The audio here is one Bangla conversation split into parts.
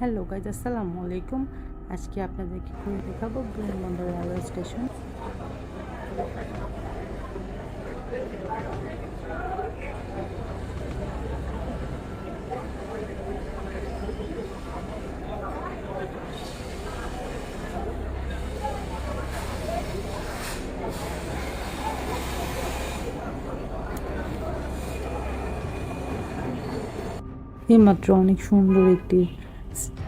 হ্যালো গাইজ আসসালামু আলাইকুম আজকে আপনাদেরকে ঘুরে দেখাবো বিমানবন্দর রেলওয়ে স্টেশন এইমাত্র অনেক সুন্দর একটি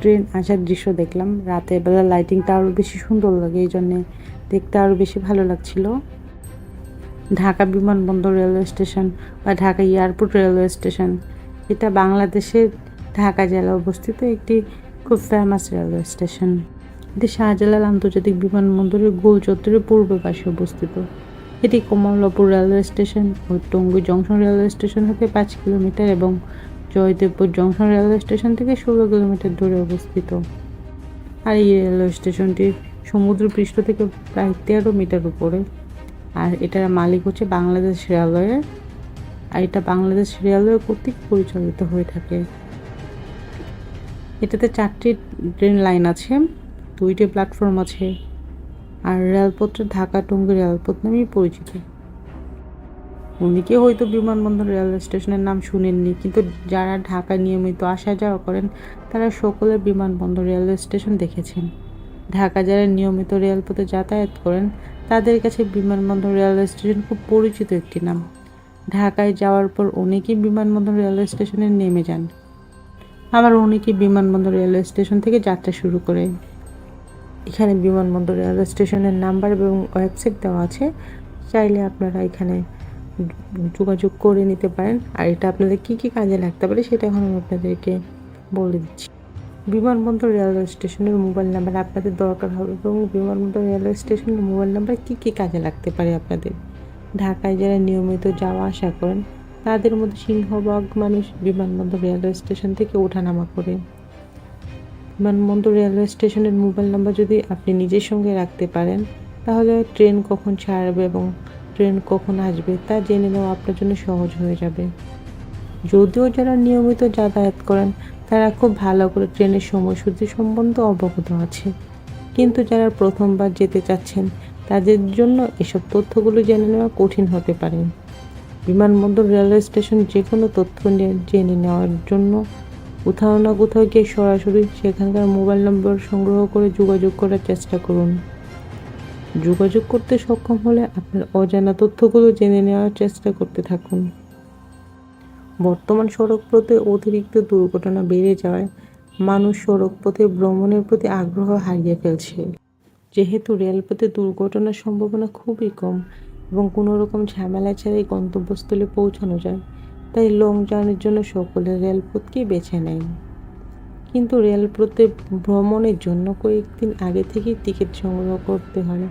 ট্রেন আসার দৃশ্য দেখলাম। রাতের বেলা লাইটিংটা আরও বেশি সুন্দর লাগে, এই জন্যে দেখতে আরও বেশি ভালো লাগছিল। ঢাকা বিমানবন্দর রেলওয়ে স্টেশন বা ঢাকা এয়ারপোর্ট রেলওয়ে স্টেশন এটা বাংলাদেশের ঢাকা জেলায় অবস্থিত একটি খুব ফেমাস রেলওয়ে স্টেশন এটি শাহজালাল আন্তর্জাতিক বিমানবন্দরের গোল চত্বরের পূর্ব পাশে অবস্থিত। এটি কমলাপুর রেলওয়ে স্টেশন ও টঙ্গী জংশন রেলওয়ে স্টেশন হতে পাঁচ কিলোমিটার এবং জয়দেবপুর জংশন রেলওয়ে স্টেশন থেকে ষোলো কিলোমিটার দূরে অবস্থিত। আর এই রেলওয়ে স্টেশনটি সমুদ্র পৃষ্ঠ থেকে প্রায় তেরো মিটার উপরে। আর এটার মালিক হচ্ছে বাংলাদেশ রেলওয়ে। আর এটা বাংলাদেশ রেলওয়ে কর্তৃক পরিচালিত হয়ে থাকে। এটাতে চারটি ট্রেন লাইন আছে, দুইটি প্ল্যাটফর্ম আছে। আর রেলপথটা ঢাকা টঙ্গী রেলপথ নামেই পরিচিত। অনেকে হয়তো বিমানবন্দর রেলওয়ে স্টেশনের নাম শুনেননি, কিন্তু যারা ঢাকা নিয়মিত আসা যাওয়া করেন, তারা সকলে বিমানবন্দর রেলওয়ে স্টেশন দেখেছেন। ঢাকা যারা নিয়মিত রেলপথে যাতায়াত করেন, তাদের কাছে বিমানবন্দর রেলওয়ে স্টেশন খুব পরিচিত একটি নাম। ঢাকায় যাওয়ার পর অনেকেই বিমানবন্দর রেলওয়ে স্টেশনে নেমে যান। আবার অনেকেই বিমানবন্দর রেলওয়ে স্টেশন থেকে যাত্রা শুরু করে। এখানে বিমানবন্দর রেলওয়ে স্টেশনের নাম্বার এবং ওয়েবসাইট দেওয়া আছে, চাইলে আপনারা এখানে যোগাযোগ করে নিতে পারেন। আর এটা আপনাদের কী কী কাজে লাগতে পারে সেটা এখন আমি আপনাদেরকে বলে দিচ্ছি। বিমানবন্দর রেলওয়ে স্টেশনের মোবাইল নাম্বার আপনাদের দরকার হবে এবং বিমানবন্দর রেলওয়ে স্টেশনের মোবাইল নাম্বার কী কী কাজে লাগতে পারে আপনাদের? ঢাকায় যারা নিয়মিত যাওয়া আসা করেন, তাদের মধ্যে সিংহভাগ মানুষ বিমানবন্দর রেলওয়ে স্টেশন থেকে ওঠানামা করে। বিমানবন্দর রেলওয়ে স্টেশনের মোবাইল নাম্বার যদি আপনি নিজের সঙ্গে রাখতে পারেন, তাহলে ট্রেন কখন ছাড়বে এবং ট্রেন কখন আসবে তা জেনে নেওয়া আপনার জন্য সহজ হয়ে যাবে। যদিও যারা নিয়মিত যাতায়াত করেন, তারা খুব ভালো করে ট্রেনের সময়সূচি সম্বন্ধে অবগত আছে। কিন্তু যারা প্রথমবার যেতে চাচ্ছেন, তাদের জন্য এসব তথ্যগুলো জেনে নেওয়া কঠিন হতে পারে। বিমানবন্দর, রেলওয়ে স্টেশন যে কোনো তথ্য জেনে নেওয়ার জন্য কোথাও না কোথাও গিয়ে সরাসরি সেখানকার মোবাইল নম্বর সংগ্রহ করে যোগাযোগ করার চেষ্টা করুন। যোগাযোগ করতে সক্ষম হলে আপনার অজানা তথ্যগুলো জেনে নেওয়ার চেষ্টা করতে থাকুন। বর্তমান সড়ক পথে অতিরিক্ত দুর্ঘটনা বেড়ে যাওয়ায় মানুষ সড়ক পথে ভ্রমণের প্রতি আগ্রহ হারিয়ে ফেলছে। যেহেতু রেলপথে দুর্ঘটনার সম্ভাবনা খুবই কম এবং কোনো রকম ঝামেলা ছাড়াই গন্তব্যস্থলে পৌঁছানো যায়, তাই লং জার্নির জন্য সকলে রেলপথকেই বেছে নেয়। কিন্তু রেলপথে ভ্রমণের জন্য কয়েকদিন আগে থেকেই টিকিট সংগ্রহ করতে হয়।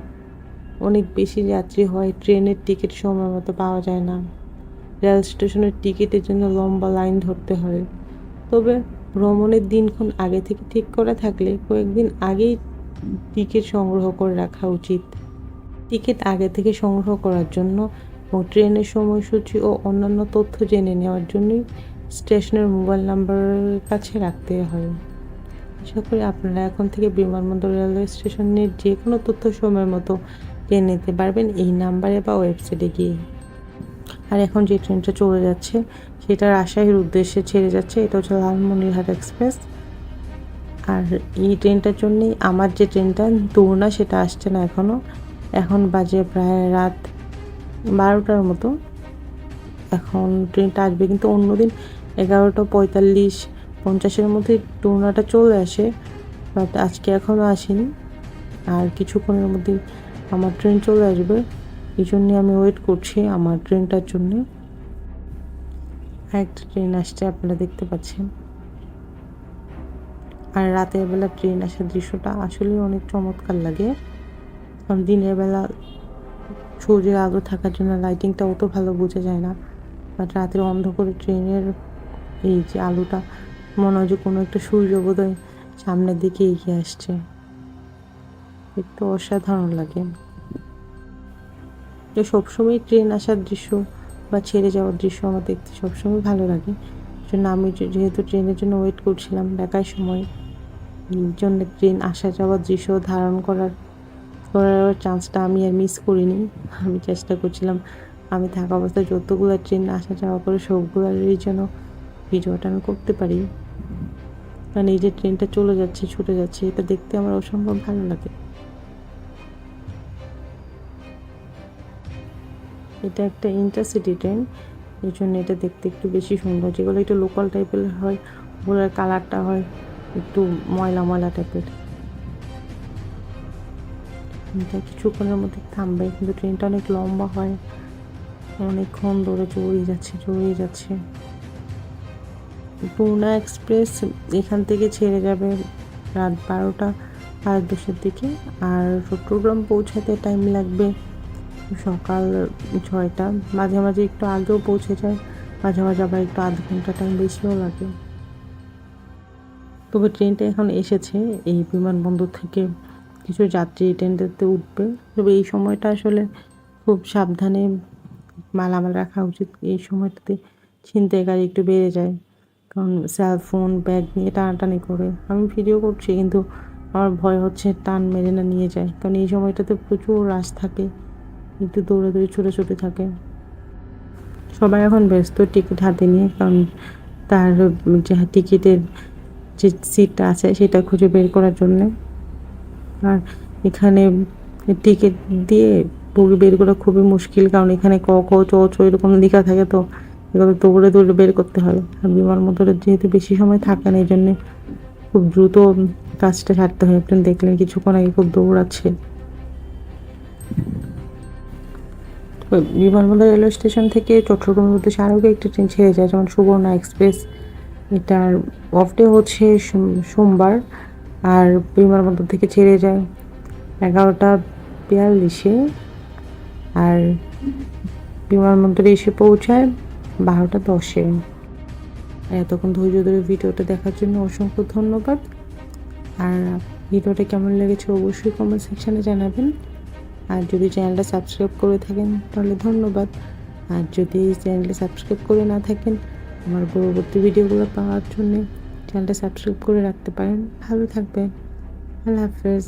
অনেক বেশি যাত্রী হয়, ট্রেনের টিকিট সময় মতো পাওয়া যায় না। রেল স্টেশনের টিকিটের জন্য লম্বা লাইন ধরতে হয়। তবে ভ্রমণের দিনক্ষণ আগে থেকে ঠিক করা থাকলে কয়েকদিন আগেই টিকিট সংগ্রহ করে রাখা উচিত। টিকিট আগে থেকে সংগ্রহ করার জন্য এবং ট্রেনের সময়সূচি ও অন্যান্য তথ্য জেনে নেওয়ার জন্যই স্টেশনের মোবাইল নাম্বারের কাছে রাখতে হয়। আশা করি আপনারা এখন থেকে বিমানবন্দর রেলওয়ে স্টেশনের যে কোনো তথ্য সময় মতো জেনে নিতে পারবেন এই নাম্বারে বা ওয়েবসাইটে গিয়ে। আর এখন যে ট্রেনটা চলে যাচ্ছে সেটা রাজশাহীর উদ্দেশ্যে ছেড়ে যাচ্ছে, এটা হচ্ছে লালমনিরহাট এক্সপ্রেস। আর এই ট্রেনটার জন্যেই আমার যে ট্রেনটা দূর না সেটা আসছে না এখনও এখন বাজে প্রায় রাত বারোটার মতো। এখন ট্রেনটা আসবে কিন্তু অন্যদিন এগারোটা পঁয়তাল্লিশ পঞ্চাশের মধ্যে টুর্নাটা চলে আসে, বাট আজকে এখনও আসেনি। আর কিছুক্ষণের মধ্যেই আমার ট্রেন চলে আসবে। এই জন্যে আমি ওয়েট করছি আমার ট্রেনটার জন্যে। একটা ট্রেন আসছে, আপনারা দেখতে পাচ্ছেন। আর রাতের বেলা ট্রেন আসার দৃশ্যটা আসলেই অনেক চমৎকার লাগে। কারণ দিনের বেলা সূর্যের আলো থাকার জন্য লাইটিংটা অত ভালো বোঝা যায় না। বাট রাতের অন্ধকারে ট্রেনের এই যে আলোটা, মনে হয় যে কোনো একটা সূর্য বোধহয় সামনের দিকে এগিয়ে আসছে। একটু অসাধারণ লাগে। তো সবসময় ট্রেন আসার দৃশ্য বা ছেড়ে যাওয়ার দৃশ্য আমার দেখতে সবসময় ভালো লাগে। জন্য আমি যেহেতু ট্রেনের জন্য ওয়েট করছিলাম দেখার সময় জন্য ট্রেন আসা যাওয়ার দৃশ্য ধারণ করার করার চান্সটা আমি আর মিস করিনি। আমি চেষ্টা করছিলাম আমি থাকা অবস্থায় যতগুলো ট্রেন আসা যাওয়া করে সবগুলোরই যেন ভিডিওটা আমি করতে পারি। কারণ এই যে ট্রেনটা চলে যাচ্ছে, ছুটে যাচ্ছে, এটা দেখতে আমার অসম্ভব ভালো লাগে। এটা একটা ইন্টারসিটি ট্রেন এই জন্য এটা দেখতে একটু বেশি সুন্দর। যেগুলো একটু লোকাল টাইপের হয়, ওগুলোর কালারটা হয় একটু ময়লা ময়লা টাইপের এটা কিছুক্ষণের মধ্যে থামবে, কিন্তু ট্রেনটা অনেক লম্বা হয়। অনেকক্ষণ ধরে চড়িয়ে যাচ্ছে চড়িয়ে যাচ্ছে। পূর্ণা এক্সপ্রেস এখান থেকে ছেড়ে যাবে রাত বারোটা সাড়ে দশের দিকে। আর চট্টগ্রাম পৌঁছাতে টাইম লাগবে সকাল ছয়টা, মাঝে মাঝে একটু আগেও পৌঁছে যায়, মাঝে মাঝে আবার একটু আধ ঘণ্টা টাইম বেশিও লাগে। তবে ট্রেনটা এখন এসেছে, এই বিমানবন্দর থেকে কিছু যাত্রী ট্রেনটাতে উঠবে। তবে এই সময়টা আসলে খুব সাবধানে মালামাল রাখা উচিত। এই সময়টাতে ছিনতাইকারী একটু বেড়ে যায়, কারণ সেলফোন ব্যাগ নিয়ে টানাটানি করে। আমি ভিডিও করছি, কিন্তু আমার ভয় হচ্ছে টান মেরে না নিয়ে যায়। কারণ এই সময়টাতে প্রচুর রাশ থাকে। একটু দৌড়ে দৌড়ে ছুটে ছুটে থাকে। সবাই এখন ব্যস্ত টিকিট হাতে নিয়ে, কারণ তার যে টিকিটের যে সিটটা আছে সেটা খুঁজে বের করার জন্যে। আর এখানে টিকিট দিয়ে বগি বের করা খুবই মুশকিল, কারণ এখানে ক ক, চ চ এরকম লেখা থাকে তো এগুলো দৌড়ে দৌড়ে বের করতে হয়। আর বিমানবন্দরে যেহেতু বেশি সময় থাকে না, এই জন্যে খুব দ্রুত কাজটা সারতে হয়। আপনি দেখলেন কিছুক্ষণ আগে খুব দৌড়াচ্ছে। বিমানবন্দর রেলওয়ে স্টেশন থেকে চট্টগ্রামের উদ্দেশ্যে আরও একটি ট্রেন ছেড়ে যায়, যেমন সুবর্ণা এক্সপ্রেস। এটার অফ ডে হচ্ছে সোম- সোমবার, আর বিমানবন্দর থেকে ছেড়ে যায় এগারোটা বিয়াল্লিশে। আর বিমানবন্দরে এসে পৌঁছায় বারোটা দশে। এতক্ষণ ধৈর্য ধরে ভিডিওটা দেখার জন্য অসংখ্য ধন্যবাদ। আর ভিডিওটা কেমন লেগেছে অবশ্যই কমেন্ট সেকশানে জানাবেন। আর যদি চ্যানেলটা সাবস্ক্রাইব করে থাকেন, তাহলে ধন্যবাদ। আর যদি চ্যানেলটা সাবস্ক্রাইব করে না থাকেন, আমার পরবর্তী ভিডিওগুলো পাওয়ার জন্যে চ্যানেলটা সাবস্ক্রাইব করে রাখতে পারেন। ভালো থাকবেন। আল্লাহ হাফেজ।